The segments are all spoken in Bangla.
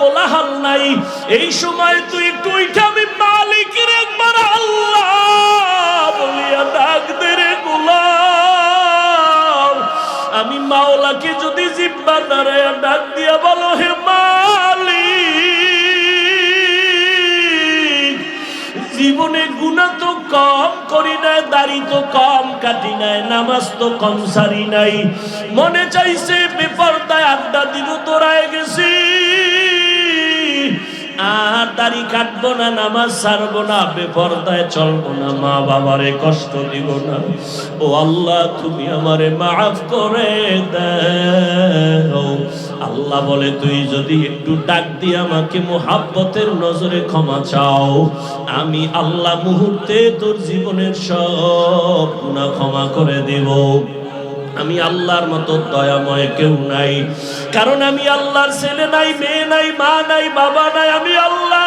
কোলাহাল নাই। এই সময় তুই একটু উঠে আমি মালিকের একবার আল্লাহ বলিয়া ডাক দে রে গোলাম। আমি মাওলাকে যদি জিব্বা দাঁড়ায় ডাক দিয়া বলো, হে জীবনে গুণা তো কম করি নাই, দাড়ি তো কম কাটি নাই, নামাজ তো কম সারি নাই। মনে চাইছে, বেপরদায় আড্ডা দিব তোরায় গেছি আর দাড়ি কাটবো না, নামাজ ছাড়বো না, বেপরদায় চলবো না, মা বাবারে কষ্ট দিব না। ও আল্লাহ, তুমি আমারে মাফ করে দাও। আল্লাহ বলে, তুই যদি একটু ডাক দিয়ে আমাকে মোহাব্বতের নজরে ক্ষমা চাও, আমি আল্লাহ মুহূর্তে তোর জীবনের সব গুণা ক্ষমা করে দেব। আমি আল্লাহর মতো দয়াময় কেউ নাই। কারণ আমি আল্লাহর ছেলে নাই, মেয়ে নাই, মা নাই, বাবা নাই, আমি আল্লাহ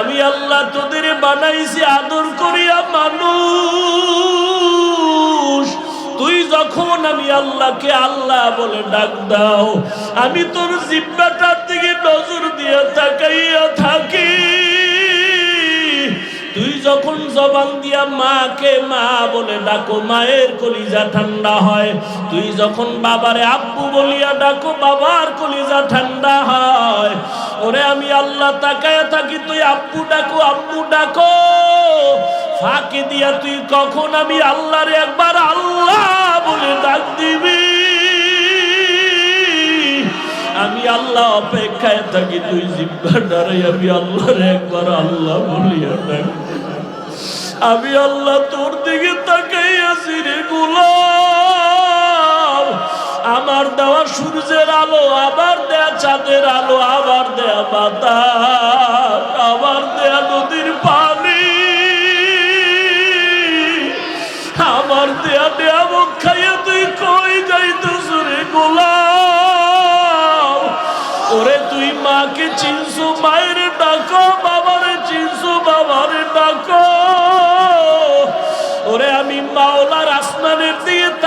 আমি আল্লাহ তোদের বানাইছি আদর করিয়া মানুষ। তুই যখন আমি আল্লাহকে আল্লাহ বলে ডাক দাও, আমি তোর জিব্বাটার দিকে নজর দিয়ে তাকাইয়া থাকি। যখন জবান দিয়া মাকে মা বলে ডাকো, মায়ের কলিজা ঠান্ডা হয়। তুই যখন বাবারে আব্বু বলিয়া ডাকো, বাবার কলিজা ঠান্ডা হয়। ওরে আমি আল্লাহ তাকায় থাকি, তুই আব্বু ডাকো আব্বু ডাকো। ফাঁকে দিয়া তুই কখন আমি আল্লাহরে একবার আল্লাহ বলে ডাক দিবি? আমি আল্লাহ অপেক্ষায় থাকি, তুই জিব্বা ডারাই আমি আল্লাহর একবার আল্লাহ বলিয়া ডাক আমি আল্লাহ তোর দিকে তাকাই আছি রে গোলাম। আমার দেওয়া সূর্যের আলো আবার দেয়া চাঁদের আলো, আবার দেয়া বাতাস, আবার দেয়া নদীর পানি।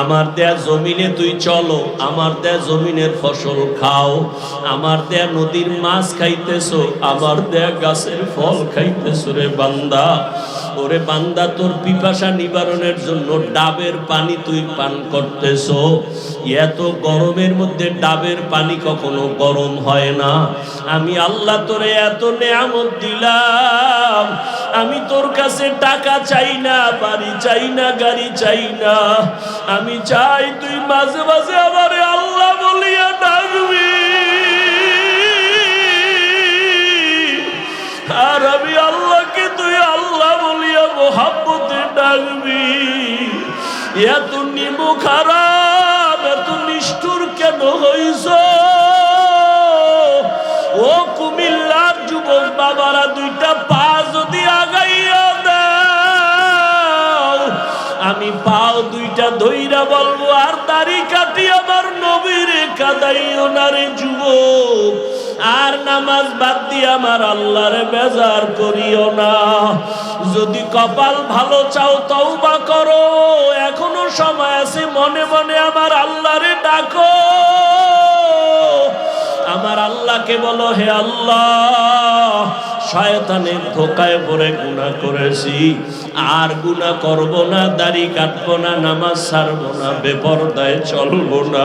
আমার দেয়া জমিনে তুই চলো, আমার দেয়া জমিনের ফসল খাও, আমার দেয়া নদীর মাছ খাইতেছো, আমার দেয়া গাছের ফল খাইতেছো রে বান্দা। ওরে বান্দা, তোর পিপাসা নিবারণের জন্য ডাবের পানি তুই পান করতেছো। এত গরমের মধ্যে ডাবের পানি কখনো গরম হয় না। আমি আল্লাহ তোরে এত নেয়ামত দিলাম। আমি তোর কাছে টাকা চাই না, বাড়ি চাই না, গাড়ি চাই না। আমি চাই তুই মাঝে মাঝে আমারে আল্লাহ বলিয়া ডাকবি। আর এত নিমু খারাপ এত নিষ্ঠুর কেন হইছ? ও কুমিল্লার যুবক বাবারা, দুইটা পা যদি আগাইয়া দাও, আমি পাও দুইটা ধইরা বলব, আর দাড়ি কাটি আমার নবীরে কাদাইও না রে যুবক। আর নামাজ বাদ দিয়ে আমার আল্লাহরে বেজার করিও না। যদি কপাল ভালো চাও তওবা করো। এখনও সময় আছে, মনে মনে আমার আল্লাহরে ডাকো। আমার আল্লাহকে বলো, হে আল্লাহ শয়তানের ধোকায় পড়ে গুণা করেছি। আর গুণা করব না, দাড়ি কাটবো না, নামাজ ছাড়বো না, বেপরদায় চলবো না।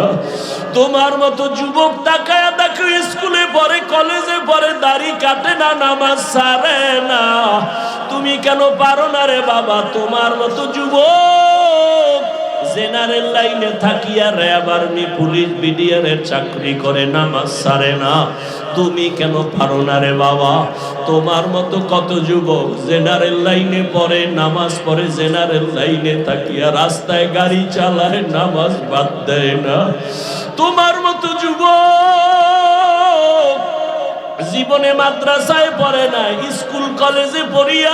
তোমার মতো যুবক তাকায় দেখো, স্কুলে পড়ে, কলেজে পড়ে, দাড়ি কাটে না, নামাজ ছাড়ে না। তুমি কেন পারো না রে বাবা? তোমার মতো যুবক জেনারেল লাইনে থাকিয়া র্যাব আর্মি পুলিশ বিডিআরের চাকরি করে, নামাজ সারে না। তুমি কেন পারো না রে বাবা? তোমার মতো কত যুবক জেনারেল লাইনে পড়ে, নামাজ পড়ে, জেনারেল লাইনে থাকিয়া রাস্তায় গাড়ি চালায়, নামাজ বাদ দেয় না। তোমার মতো যুবক জীবনে মাদ্রাসায় পড়ে না স্কুল কলেজে পড়িয়া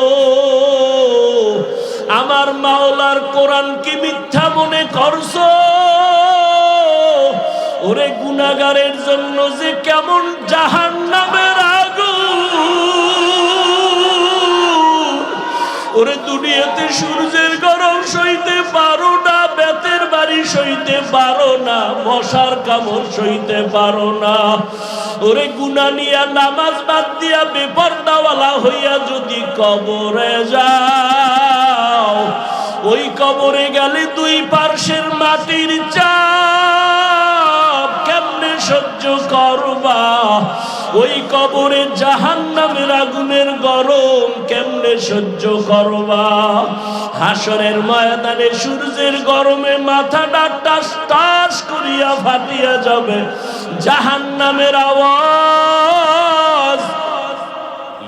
আমার মাওলার কোরআন কি মিথ্যা মনে করছ? ওরে গুনাগারের জন্য যে কেমন জাহান নামের আগু ওরে দুনিয়াতে সূর্যের গরম সইতে পারো না। সইতে পারো না, মশার কামড় সইতে পারো না। ওরে গুনা নিয়া নামাজ বাদ দিয়া বেপরদাওয়ালা হইয়া যদি কবরে যাও, ওই কবরে গেলে দুই পার্শ্বের মাটির চাপ ওই কবরে জাহান নামের আগুনের গরম কেমনে সহ্য করবা? হাসরের ময়দানে সূর্যের গরমে মাথাটা টাস টাস করিয়া ফাটিয়া যাবে। জাহান নামের আওয়াজ।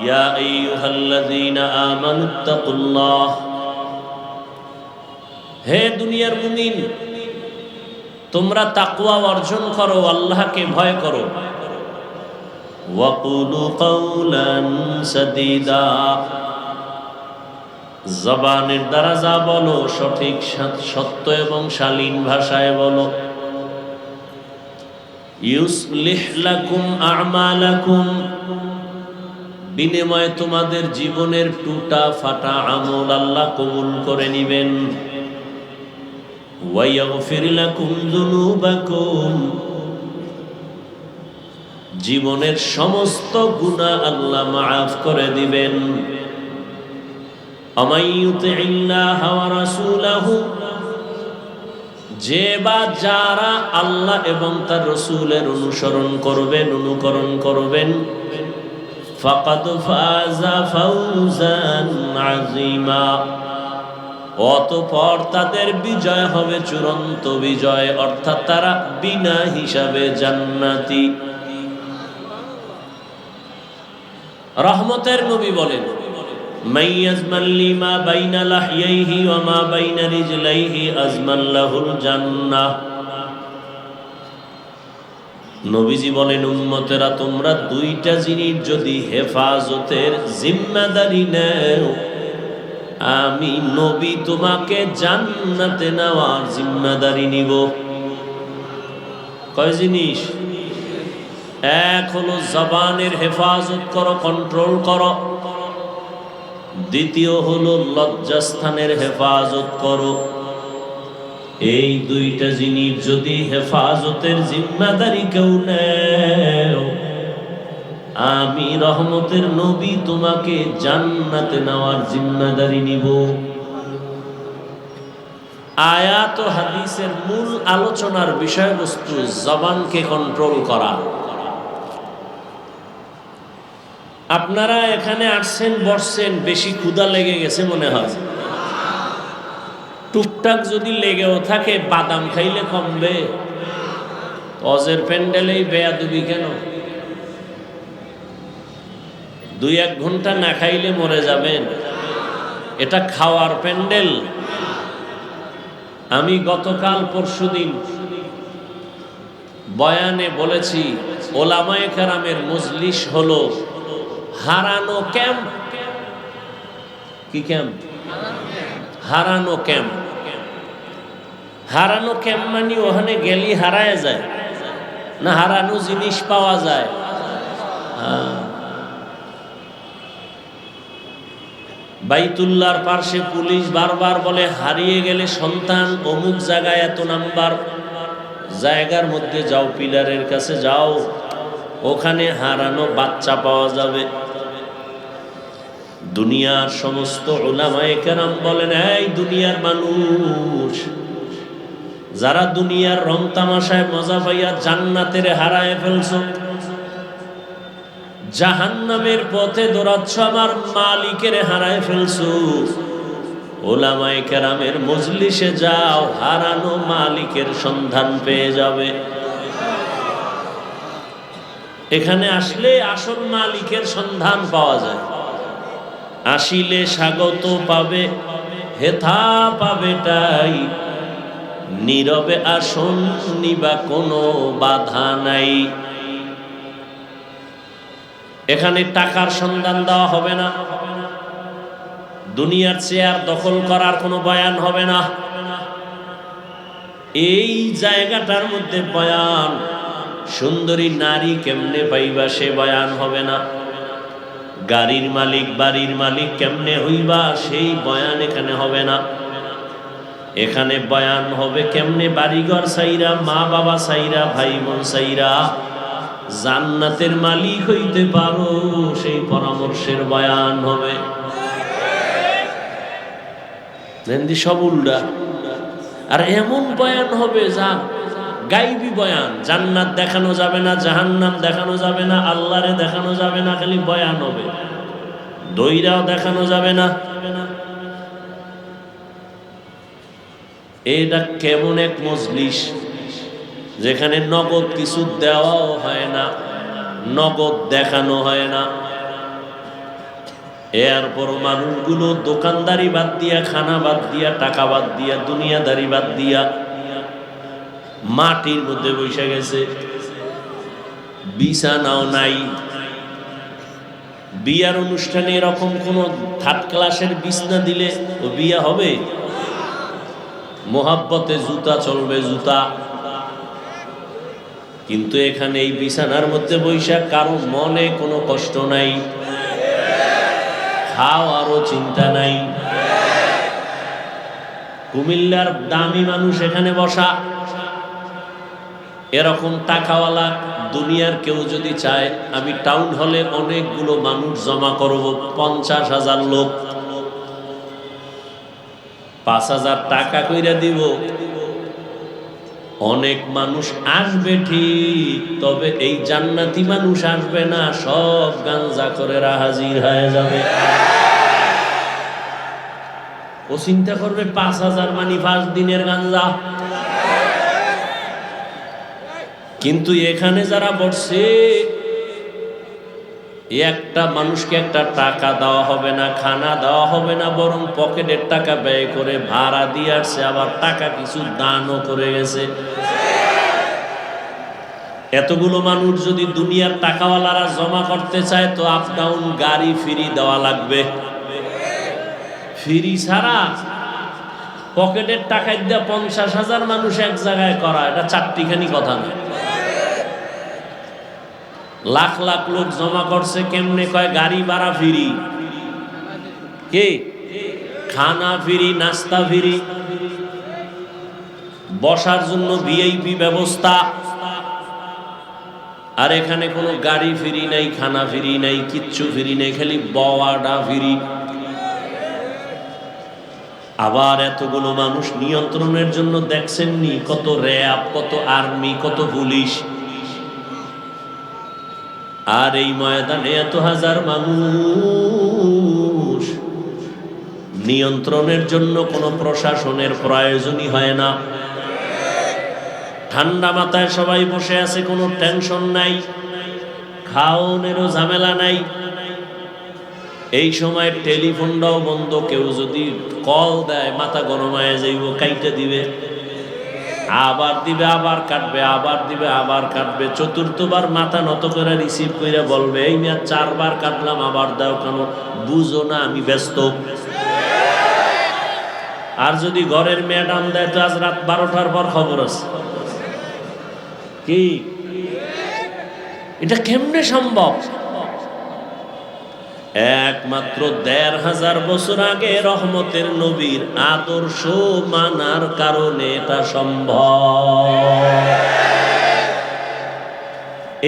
ইয়া আইয়ুহাল্লাযীনা আমানুত্তাকুল্লাহ হে দুনিয়ার মুমিন, তোমরা তাকওয়া অর্জন করো, আল্লাহকে ভয় করো। وقولوا قولا سديدا জবানের দ্বারা যা বলো সঠিক সৎ- সত্য এবং শালীন ভাষায় বলো ইউসলিহ লাকুম আমালাকুম বিনিময়ে তোমাদের জীবনের টুটা ফাটা আমল আল্লাহ কবুল করে নিবেন ওয়াইয়াগফির লাকুম যুনুবাকুম জীবনের সমস্ত গুণা আল্লাহ মাফ করে দিবেন। যে বা যারা আল্লাহ এবং তার রসুলের অনুসরণ করবেন, অনুকরণ করবেন অতপর তাদের বিজয় হবে চূড়ান্ত বিজয়, অর্থাৎ তারা বিনা হিসাবে জান্নাতি। রহমতের নবী বলেন বলেন তোমরা দুইটা জিনিস যদি হেফাজতের জিম্মাদারি নেও, আমি নবী তোমাকে জান্নাতে নেওয়ার জিম্মাদারি নিব। কয় জিনিস? এক হলো জবানের হেফাজত করো কন্ট্রোল করো। দ্বিতীয় হলো লজ্জাস্থানের হেফাজত করো। এই দুইটা জিনিস যদি হেফাজতের জিম্মাদারি কেউ নেও, আমি রহমতের নবী, তোমাকে জান্নাতে নেওয়ার জিম্মাদারি নিব। আয়াত হাদিসের মূল আলোচনার বিষয়বস্তু জবানকে কন্ট্রোল করা। আপনারা এখানে আসছেন, বসছেন, বেশি ক্ষুধা লেগে গেছে মনে হয়। টুকটাক যদি লেগেও থাকে, বাদাম খাইলে কমবে। অজের প্যান্ডেলেই বেয়া বেয়াদুবি কেন? দুই এক ঘণ্টা না খাইলে মরে যাবেন। এটা খাওয়ার প্যান্ডেল। আমি গতকাল পরশুদিন বয়ানে বলেছি, ওলামায়ে কারামের মজলিস হলো হারানো ক্যাম্প। কি ক্যাম্প? হারানো ক্যাম্প। হারানো ক্যাম্প মানে ওখানে গেলি হারায় যায়। না হারানো জিনিস পাওয়া যায়। বাইতুল্লার বাইতুল্লাহর পার্শ্বে পুলিশ বারবার বলে, হারিয়ে গেলে সন্তান অমুক জায়গায় এত নাম্বার। জায়গার মধ্যে যাও, পিলারের কাছে যাও। ওখানে হারানো বাচ্চা পাওয়া যাবে। দুনিয়ার সমস্ত ওলামায়ে কেরাম বলেন, এই দুনিয়ার মানুষ, যারা দুনিয়ার রং তামাশায় মজা পাইয়া জান্নাতের হারায় ফেলছো, জাহান্নামের পথে দৌড়াচ্ছ, আমার মালিকের হারায় ফেলছো ওলামায়ে কেরামের মজলিসে যাও, হারানো মালিকের সন্ধান পেয়ে যাবে। এখানে আসলে আসল মালিকের সন্ধান পাওয়া যায়। আসিলে স্বাগত পাবে, হেথা পাবে তাই। নীরবে আসন নিবা কোনো বাধা নাই। এখানে টাকার সন্ধান দেওয়া হবে না। দুনিয়ার চেয়ার দখল করার কোনো বয়ান হবে না। এই জায়গাটার মধ্যে বয়ান, সুন্দরী নারী কেমনে পাইবা সে বয়ান হবে না। গাড়ির মালিক, বাড়ির মালিক কেমনে হইবা সেই বয়ান এখানে হবে না। এখানে বয়ান হবে কেমনে বাড়িঘর সাইরা মা বাবা সাইরা ভাই বোন সাইরা জান্নাতের মালিক হইতে পারো, সেই পরামর্শের বয়ান হবে। সব উল্টা। আর এমন বয়ান হবে যা গাইবি বয়ান, জান্নাত দেখানো যাবে না, জাহান্নাম দেখানো যাবে না, আল্লাহরে দেখানো যাবে না, খালি বয়ান হবে। দইরাও দেখানো যাবে না। এটা কেমন এক মজলিস, যেখানে নগদ কিছু দেওয়াও হয় না, নগদ দেখানো হয় না। এরপর মানুষগুলো দোকানদারি বাদ দিয়া, খানা বাদ দিয়া, টাকা বাদ দিয়া, দুনিয়াদারি বাদ দিয়া মাটির মধ্যে বসে গেছে। বিছানাও নাই। বিয়ার অনুষ্ঠানে এরকম কোন থার্ড ক্লাসের বিছনা দিলে ও বিয়া হবে? মোহাব্বতে জুতা চলবে জুতা। কিন্তু এখানে এই বিছানার মধ্যে বৈশাখ কারও মনে কোনো কষ্ট নাই। খাও আরও চিন্তা নাই। কুমিল্লার দামি মানুষ এখানে বসা। এরকম টাকাওয়ালা দুনিয়ার কেউ যদি চায়, আমি টাউন হলে অনেকগুলো মানুষ জমা করব, পঞ্চাশ হাজার লোক। পাঁচ হাজার টাকা কইরা দিব। অনেক মানুষ আসবে ঠিক, তবে এই জান্নাতি মানুষ আসবে না, সব গাঞ্জা করে হাজির হয়ে যাবে। ও চিন্তা করবে পাঁচ হাজার মানি পাঁচ দিনের গাঞ্জা। কিন্তু এখানে যারা বসছে একটা মানুষকে একটা টাকা দেওয়া হবে না, খানা দেওয়া হবে না, বরং পকেটের টাকা ব্যয় করে ভাড়া দিয়ে আসছে, আবার টাকা কিছু দানও করে গেছে। এতগুলো মানুষ যদি দুনিয়ার টাকাওয়ালারা জমা করতে চায়, তো আপ ডাউন গাড়ি ফ্রি দেওয়া লাগবে। ফ্রি ছাড়া পকেটের টাকায় দিয়ে পঞ্চাশ হাজার মানুষ এক জায়গায় করা, এটা চারটিখানি কথা না লাখ লাখ লোক জমা করছে, কেমনে কয় গাড়ি ভাড়া ফিরি? কে? খানা ফিরি, নাস্তা ফিরি। বসার জন্য ভিআইপি ব্যবস্থা। আর এখানে কোনো গাড়ি ফিরি নাই, খানা ফিরি নাই, কিচ্ছু ফিরি নাই, খালি বওয়াডা ফিরি। আবার এতগুলো মানুষ নিয়ন্ত্রণের জন্য দেখছেননি কত র্যাব, কত আর্মি, কত পুলিশ। আর এই ময়দানে এত হাজার মানুষ, নিয়ন্ত্রণের জন্য কোনো প্রশাসনের প্রয়োজনই হয় না। ঠান্ডা মাথায় সবাই বসে আছে, কোনো টেনশন নাই খাওনেরও ঝামেলা নাই। এই সময় টেলিফোনটাও বন্ধ, কেউ যদি কল দেয়, মাথা গরমায় যাইব, কাইটে দিবে। আবার দিবে, আবার কাটবে, আবার দিবে, আবার কাটবে। চতুর্থবার মাথা নত করে রিসিভ করে বলবে, এই মেয়ে চারবার কাটলাম, আবার দাও কেন? বুঝো না, আমি ব্যস্ত। আর যদি ঘরের ম্যাডাম দেয়, তো আজ রাত বারোটার পর খবর আছে। কি? এটা কেমনে সম্ভব? একমাত্র দেড় হাজার বছর আগে রহমতের নবীর আদর্শ মানার কারণে এটা সম্ভব।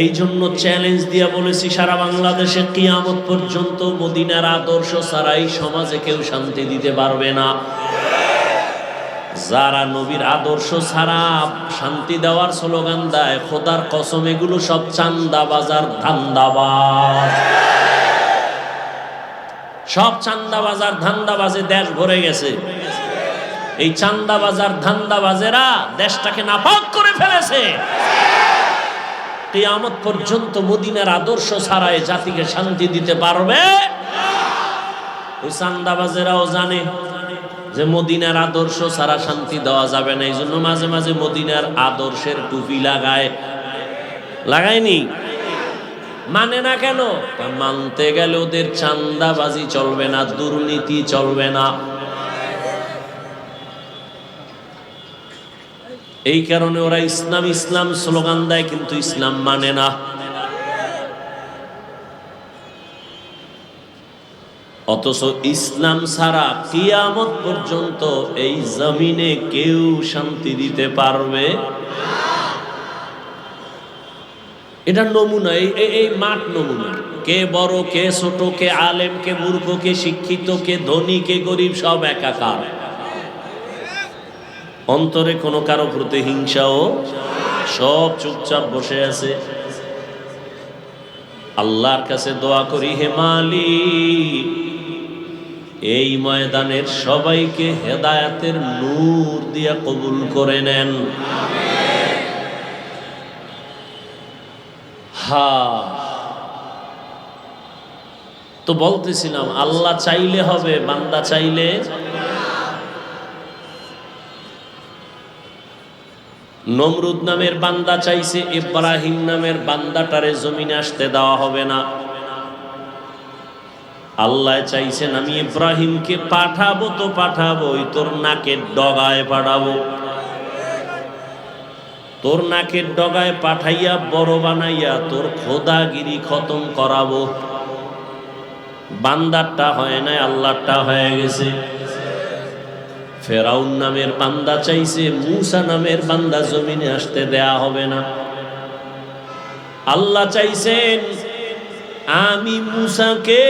এই জন্য চ্যালেঞ্জ দিয়া বলেছি, সারা বাংলাদেশে কিয়ামত পর্যন্ত মদিনার আদর্শ ছাড়াই সমাজে কেউ শান্তি দিতে পারবে না। যারা নবীর আদর্শ ছাড়া শান্তি দেওয়ার স্লোগান দেয়, খোদার কসম, এগুলো সব চান্দা বাজার ধান্দাবাজ। সব চান্দা বাজার ধান্দাবাজে দেশ ভরে গেছে। এই চান্দা বাজার ধান্দাবাজেরা দেশটাকে নাপাক করে ফেলেছে। কিয়ামত পর্যন্ত মদিনার আদর্শ ছাড়াই জাতিকে শান্তি দিতে পারবে? ওই চান্দাবাজেরাও জানে যে মদিনার আদর্শ ছাড়া শান্তি দেওয়া যাবে না। এই জন্য মাঝে মাঝে মদিনার আদর্শের টুপি লাগায়। লাগায়নি? মানে না কেন? মানতে গেলে ওদের চান্দাবাজি চলবে না, দুর্নীতি চলবে না। এই কারণে ওরা ইসলাম ইসলাম স্লোগান দেয়, কিন্তু ইসলাম মানে না। অথচ ইসলাম ছাড়া কিয়ামত পর্যন্ত এই জমিনে কেউ শান্তি দিতে পারবে? এটা নমুনা, এই মাঠ নমুনা। কে বড়, কে ছোট, কে আলেম, কে মূর্খ, কে শিক্ষিত, কে ধনী, কে গরিব, সব একাকার। অন্তরে কোনো কারও প্রতি হিংসাও সব চুপচাপ বসে আছে। আল্লাহর কাছে দোয়া করি, হে মালিক, এই ময়দানের সবাইকে হেদায়াতের নূর দিয়া কবুল করে নেন। হা তো বলতেছিলাম, আল্লাহ চাইলে হবে, বান্দা চাইলে। নমরুদ নামের বান্দা চাইছে, ইব্রাহিম নামের বান্দাটারে জমিনে আসতে দেওয়া হবে না। আল্লাহ চাইছেন, আমি ইব্রাহিমকে পাঠাবো তো পাঠাবো, ওই তোর নাকের ডগায় পাঠাবো। তোর নাকের ডগায় পাঠাইয়া বড় বানাইয়া তোর খোদাগিরি খতম করাবো। বান্দারটা হয় নাই আল্লাহটা হয়ে গেছে। ফেরাউন নামের বান্দা চাইছে, মুসা নামের বান্দা জমিনে আসতে দেয়া হবে না। আল্লাহ চাইছেন আমি মুসাকে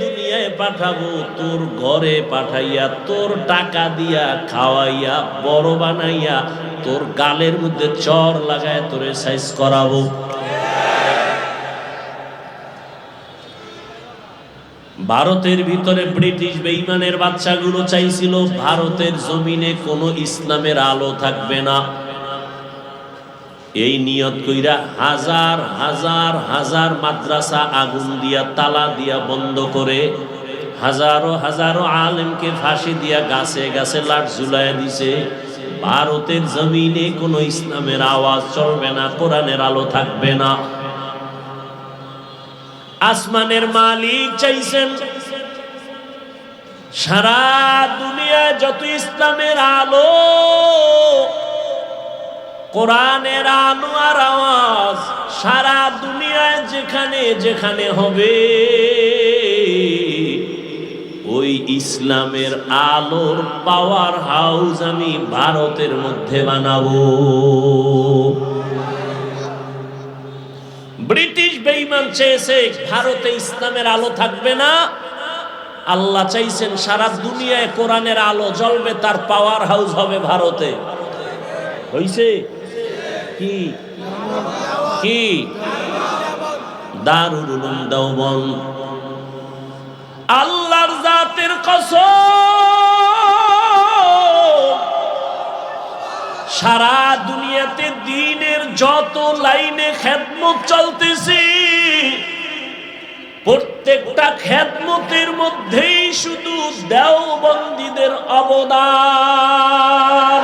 দুনিয়ায় পাঠাবো, তোর ঘরে পাঠাইয়া, তোর টাকা দিয়া খাওয়াইয়া, বড় বানাইয়া, তোর গালের মধ্যে চর লাগায় তোরে সাইজ করাবো। ভারতের ভিতরে ব্রিটিশ বেইমানের বাচ্চাগুলো চাইছিল, ভারতের জমিনে কোনো ইসলামের আলো থাকবে না। এই নিয়ত কইরা হাজার হাজার হাজার মাদ্রাসা আগুন দিয়া, তালা দিয়া বন্ধ করে হাজারো হাজারো আলেমকে ফাঁসি দিয়া গাছে গাছে লাট ঝুলাইয়া দিছে। ভারতের জমিনে কোনো ইসলামের আওয়াজ চলবে না, কোরআনের আলো থাকবে না। আসমানের মালিক চাইছেন, সারা দুনিয়ায় যত ইসলামের আলো কোরআনের আলো আর আওয়াজ সারা দুনিয়ায় যেখানে যেখানে হবে। ওই ইসলামের আলোর পাওয়ার হাউস আমি ভারতের মধ্যে বানাবো। ব্রিটিশ বেইমান চেয়েছে, ভারতে ইসলামের আলো থাকবে না। আল্লাহ চাইছেন সারা দুনিয়ায় কোরআনের আলো জ্বলবে, তার পাওয়ার হাউস হবে ভারতে। হইছে? কি? আল্লাহর জাতের কসম। সারা দুনিয়াতে দিনের যত লাইনে খেদমত চলতেছে, প্রত্যেকটা খেদমতের মধ্যেই শুধু দেওবন্দীদের অবদান।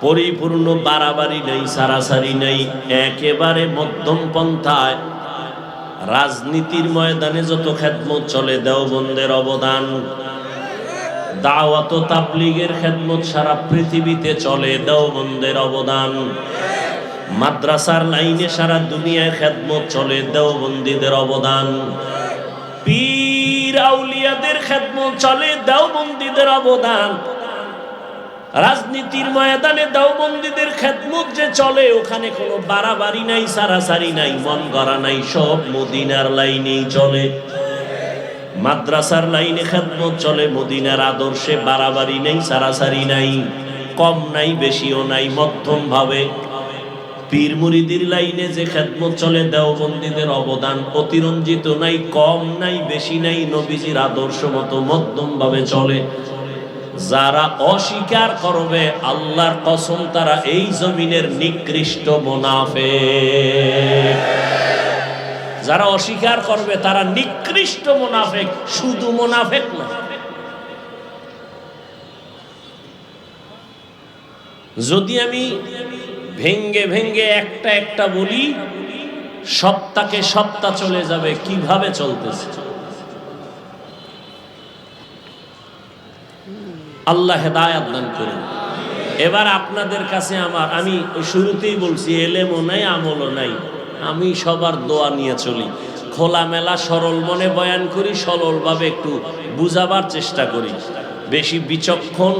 পরিপূর্ণ বাড়াবাড়ি নেই, সারাসারি নেই, একেবারে মধ্যম পন্থায়। রাজনীতির ময়দানে যত খেদমত চলে, দেওবন্দের অবদান। দাওয়াত তাবলিগের খেদমত সারা পৃথিবীতে চলে, দেওবন্দের অবদান। মাদ্রাসার লাইনে সারা দুনিয়ায় খেদমত চলে, দেওবন্দীদের অবদান। পীর আউলিয়াদের খেদমত চলে, দেওবন্দীদের অবদান। রাজনীতির ময়দানে দেওবন্দীদের খেদমত যে চলে, ওখানে কোনো বাড়াবাড়ি নাই, সারাসারি নাই, মন গড়া নাই, সব মদিনার লাইনেই চলে। মাদ্রাসার লাইনে খেদমত চলে, মদিনার আদর্শে বাড়াবাড়ি নেই, সারাসারি নাই, কম নাই, বেশিও নাই, মধ্যম ভাবে। পীর মুরিদির লাইনে যে খেদমত চলে, দেওবন্দীদের অবদান অতিরঞ্জিত নাই, কম নাই, বেশি নাই, নবীজির আদর্শ মতো মধ্যম ভাবে চলে। যারা অস্বীকার করবে, আল্লাহর কসম, তারা এই জমিনের নিকৃষ্ট মোনাফে যারা অস্বীকার করবে, তারা নিকৃষ্ট মোনাফেক, শুধু মোনাফেক না। যদি আমি ভেঙ্গে ভেঙ্গে একটা একটা বলি, সপ্তাহকে সপ্তাহ চলে যাবে, কীভাবে চলতেছে? আল্লাহ হেদায়াত দান করুন। এবার আপনাদের কাছে আমার, আমি শুরুতেই বলছি, এলেমও নাই, আমলও নাই। আমি সবার দোয়া নিয়ে চলি। খোলামেলা, সরল মনে বয়ান করি, সরলভাবে একটু বুঝাবার চেষ্টা করি। বেশি বিচক্ষণ,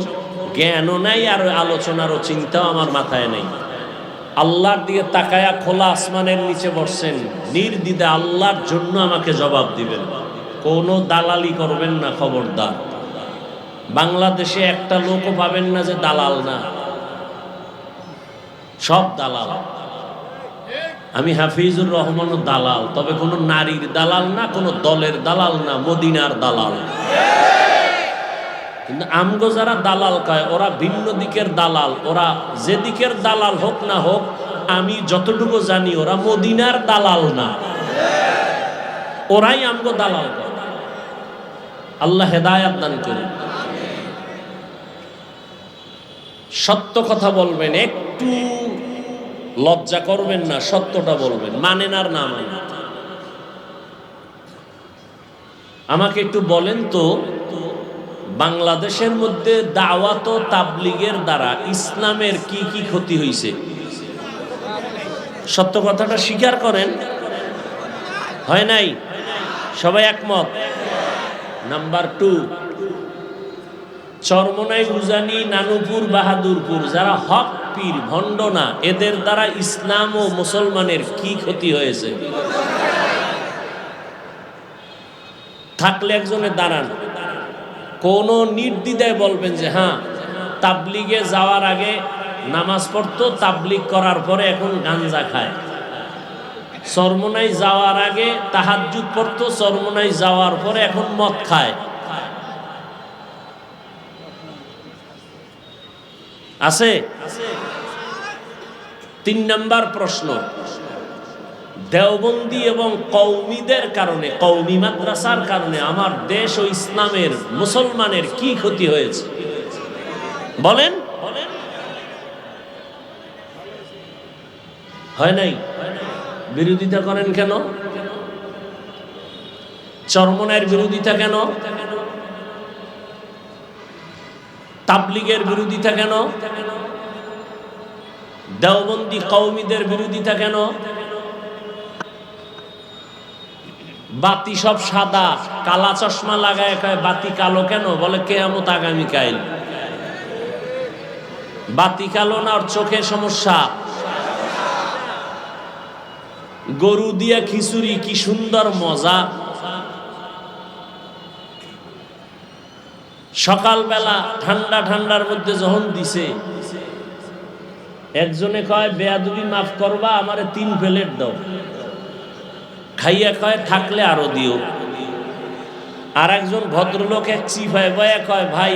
জ্ঞানও নাই, আর আলোচনারও চিন্তাও আমার মাথায় নেই। আল্লাহর দিকে তাকায়া খোলা আসমানের নিচে বসছেন। নির্দ্বিধে আল্লাহর জন্য আমাকে জবাব দিবেন। কোনো দালালি করবেন না, খবরদার। বাংলাদেশে একটা লোকও পাবেন না যে দালাল না। সব দালাল। আমি হাফিজুর রহমানও দালাল, তবে কোনো নারীর দালাল না, কোনো দলের দালাল না, মদিনার দালাল। কিন্তু আমগো যারা দালাল কয়, ওরা ভিন্ন দিকের দালাল, ওরা যে দিকের দালাল হোক না হোক, আমি যতটুকু জানি, ওরা মদিনার দালাল না। ওরাই আমগো দালাল কয়। আল্লাহ হেদায়াত দান করুন। সত্য কথা বলবেন, একটু লজ্জা করবেন না, সত্যটা বলবেন। মানেন আর না মানেন। আমাকে একটু বলেন তো, বাংলাদেশের মধ্যে দাওয়াত ও তাবলিগের দ্বারা ইসলামের কি কি ক্ষতি হয়েছে সত্য কথাটা স্বীকার করেন? হয় নাই? সবাই একমত? নাম্বার টু চরমনাই উজানি, নানুপুর, বাহাদুরপুর, যারা হক পীর, ভণ্ড না, এদের দ্বারা ইসলাম ও মুসলমানের কি ক্ষতি হয়েছে? থাকলে একজনে দাঁড়ান। কোন নির্দ্বিধায় বলবেন যে হ্যাঁ তাবলিগে যাওয়ার আগে নামাজ পড়তো, তাবলিগ করার পরে এখন গাঞ্জা খায়। চরমনাই যাওয়ার আগে তাহাজুদ পড়তো চরমনাই যাওয়ার পরে এখন মদ খায়। আছে? তিন নাম্বার প্রশ্ন। দেওবন্দি এবং কৌমিদের কারণে কৌমি মাদ্রাসার কারণে আমার দেশ ও ইসলামের মুসলমানের কি ক্ষতি হয়েছে? বলেন। হয় নাই? বিরোধিতা করেন কেন? চরমনের বিরোধিতা কেন? তাবলিগের বিরোধিতা কেন? দেওবন্দি কৌমিদের বিরোধিতা কেন? বাতি সব সাদা, কালা চশমা লাগায় কয়, বাতি কালো কেন? বলে কে কেয়ামত আগামীকাল বাতি কালো না ওর চোখের সমস্যা? গরু দিয়া খিচুড়ি, কি সুন্দর মজা। সকালবেলা ঠান্ডা ঠান্ডার মধ্যে যখন দিছে, একজনে কয়, বেয়াদুবি মাফ করবা, আমারে তিন প্লেট দাও। খাইয়া কয়, থাকলে আরও দিও। আর একজন ভদ্রলোক এক চিফায় বয়া কয়, ভাই,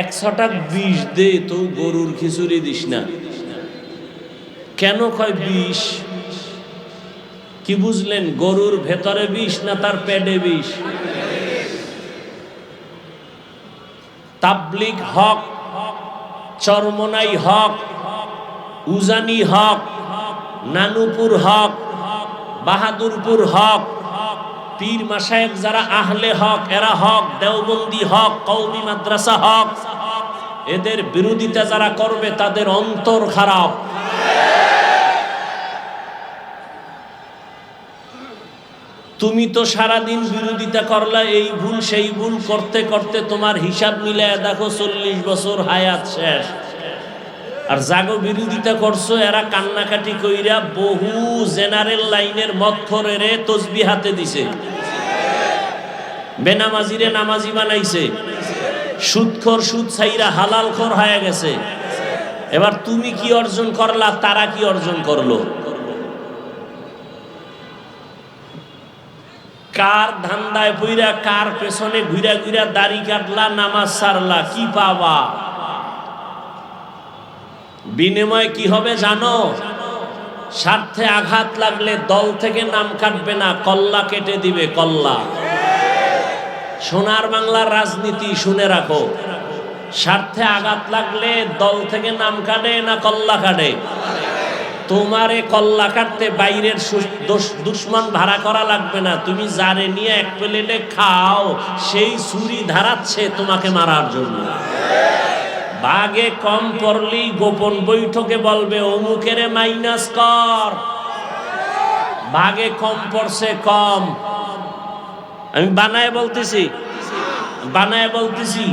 একশোটা বিষ দে, তো গরুর খিচুড়ি দিস না। কেন কয়, বিষ? কি বুঝলেন, গরুর ভেতরে বিষ না তার পেডে বিষ? তাবলিক হক, চরমনাই হক, উজানি হক, নানুপুর হক, বাহাদুরপুর হক, পীর মাসায়েক যারা আহলে হক, এরা হক, দেওবন্দি হক কৌমি মাদ্রাসা হক, এদের বিরোধিতা যারা করবে তাদের অন্তর খারাপ। তুমি তো সারাদিন বিরোধিতা করলা, এই ভুল সেই ভুল করতে করতে তোমার হিসাব মিলায় দেখো চল্লিশ বছর হায়াত শেষ। আর জাগো বিরোধিতা করছ, এরা কান্নাকাটি কইরা বহু জেনারেল লাইনের মৎখরেরে তসবি হাতে দিছে। বেনামাজিরে নামাজি বানাইছে। সুদখোর সুদ ছাইরা হালাল খোর হয়ে গেছে। এবার তুমি কি অর্জন করলা, তারা কি অর্জন করল? কার ধান্দায় পইরা কার পেছনে ঘুরা ঘুরা দাড়ি কাটলা, নামাজ সারলা, কি পাবা? বিনিময় কি হবে জানো? স্বার্থে আঘাত লাগলে দল থেকে নাম কাটবে না, কল্লা কেটে দিবে কল্লা। সোনার বাংলার রাজনীতি শুনে রাখো। স্বার্থে আঘাত লাগলে দল থেকে নাম কাটে না কল্লা কাটে? তোমারে কল্লা কাটতে বাইরের দুশ্মন ভাড়া করা লাগবে না। তুমি যারে নিয়ে এক প্লেটে খাও, সেই ছুরি ধারাচ্ছে তোমাকে মারার জন্য। বাগে কম পড়লেই গোপন বৈঠকে বলবে, অমুকেরে মাইনাস কর। বাগে কম পড়ছে, কম। আমি বানায় বলতেছি বানায় বলতেছি,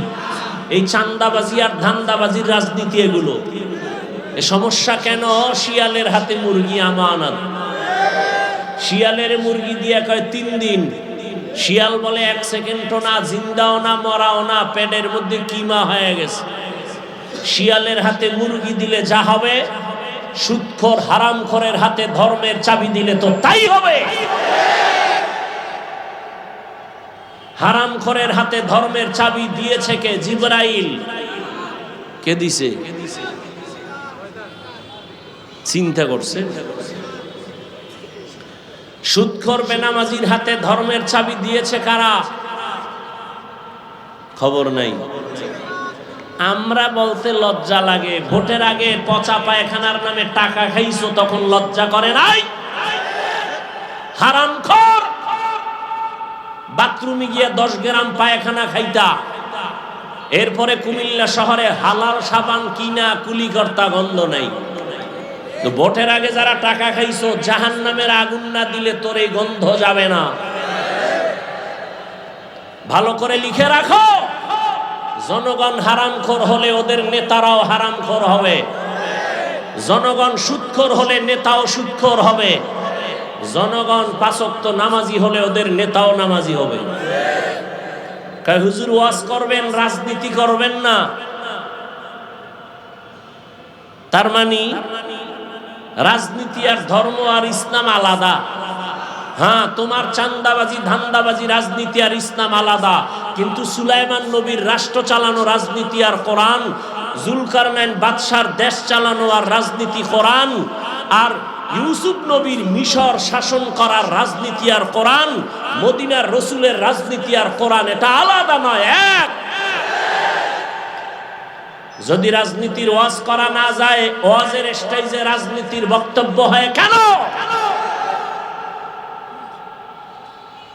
এই চান্দাবাজি আর ধান্দাবাজির রাজনীতি এগুলো। এ সমস্যা কেন? শিয়ালের হাতে মুরগি আমানত। শিয়ালের মুরগি দিয়ে কয়, তিন দিন। শিয়াল বলে, এক সেকেন্ডও না, জিন্দাও না, মরাও না, পেটের মধ্যে কিমা হয়ে গেছে। শিয়ালের হাতে মুরগি দিলে যা হবে, সুৎখর হারামখরের হাতে ধর্মের চাবি দিলে তো তাই হবে। হারামখরের হাতে ধর্মের চাবি দিয়েছে কে? জিব্রাইল। কে দিছে? চিন্তা করছে। সুৎখর বেনামাজির হাতে ধর্মের চাবি দিয়েছে কারা? খবর নাই। আমরা বলতে লজ্জা লাগে। ভোটের আগে পচা পায়খানার নামে টাকা খাইছো, তখন লজ্জা করে নাই? হারাম খর বাথরুমে গিয়ে দশ গ্রাম পায়খানা খাইতা। এরপরে কুমিল্লা শহরে হালাল সাবান কিনা কুলিকর্তা গন্ধ নাই। তো ভোটের আগে যারা টাকা খাইছো জাহান নামের আগুন না দিলে তোর এই গন্ধ যাবে না। ভালো করে লিখে রাখো। জনগণ হারামখোর হলে ওদের নেতারাও হারামখোর হবে। জনগণ সুৎখোর হলে নেতাও সুৎখোর হবে। জনগণ পাচক্ত নামাজি হলে ওদের নেতাও নামাজি হবে। হুজুর, ওয়াজ করবেন, রাজনীতি করবেন না? তার মানে রাজনীতি আর ধর্ম আর ইসলাম আলাদা। হ্যাঁ তোমার চান্দাবাজি, ধান্দাবাজি, রাজনীতি আর ইসলাম আলাদা। কিন্তু সুলাইমান নবীর রাষ্ট্র চালানো রাজনীতি আর কোরআন, জুলকারনাইন বাদশার দেশ চালানো আর রাজনীতি কোরআন, আর ইউসুফ নবীর মিশর শাসন করার রাজনীতি আর কোরআন, মদিনার রসুলের রাজনীতি আর কোরআন, এটা আলাদা নয়, এক। যদি রাজনীতির ওয়াজ করা না যায়, ওয়াজের স্টেজে রাজনীতির বক্তব্য হয় কেন?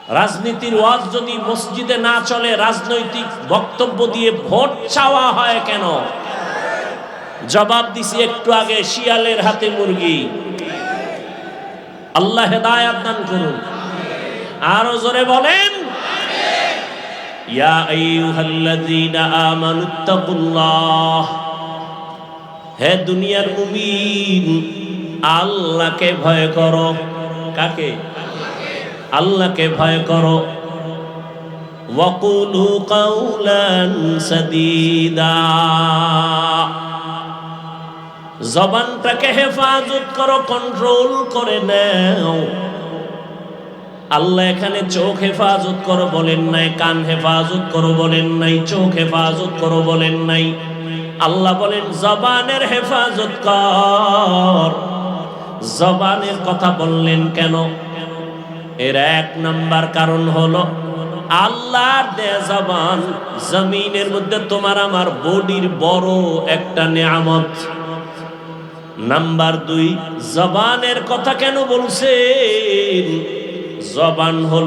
রাজনীতির ওয়াজ যদি মসজিদে না চলে, রাজনৈতিক বক্তব্য দিয়ে ভোট চাওয়া হয় কেন? জবাব দিছি একটু আগে, শিয়ালের হাতে মুরগি। আল্লাহ হেদায়াত দান করুন। আরও জোরে বলেন ইয়া আইয়ুহাল্লাযীনা আমানুত্তাকুল্লাহ হে দুনিয়ার মুমিন, আল্লাহকে ভয় করো। কাকে? আল্লাহকে ভয় করো। ওয়াকুলু কাউলান সাদীদা। জবানটাকে হেফাজত করো, কন্ট্রোল করে নাও। আল্লাহ এখানে চোখ হেফাজত করো বলেন নাই, কান হেফাজত করো বলেন নাই, চোখ হেফাজত করো বলেন নাই। আল্লাহ বলেন, জবানের হেফাজত কর। জবানের কথা বললেন কেন? এর এক নাম্বার কারণ হলো, আল্লাহর দে জবান জমিনের মধ্যে তোমার আমার বডির বড় একটা নিয়ামত। নাম্বার দুই, জবানের কথা কেন বলছেন? জবান হল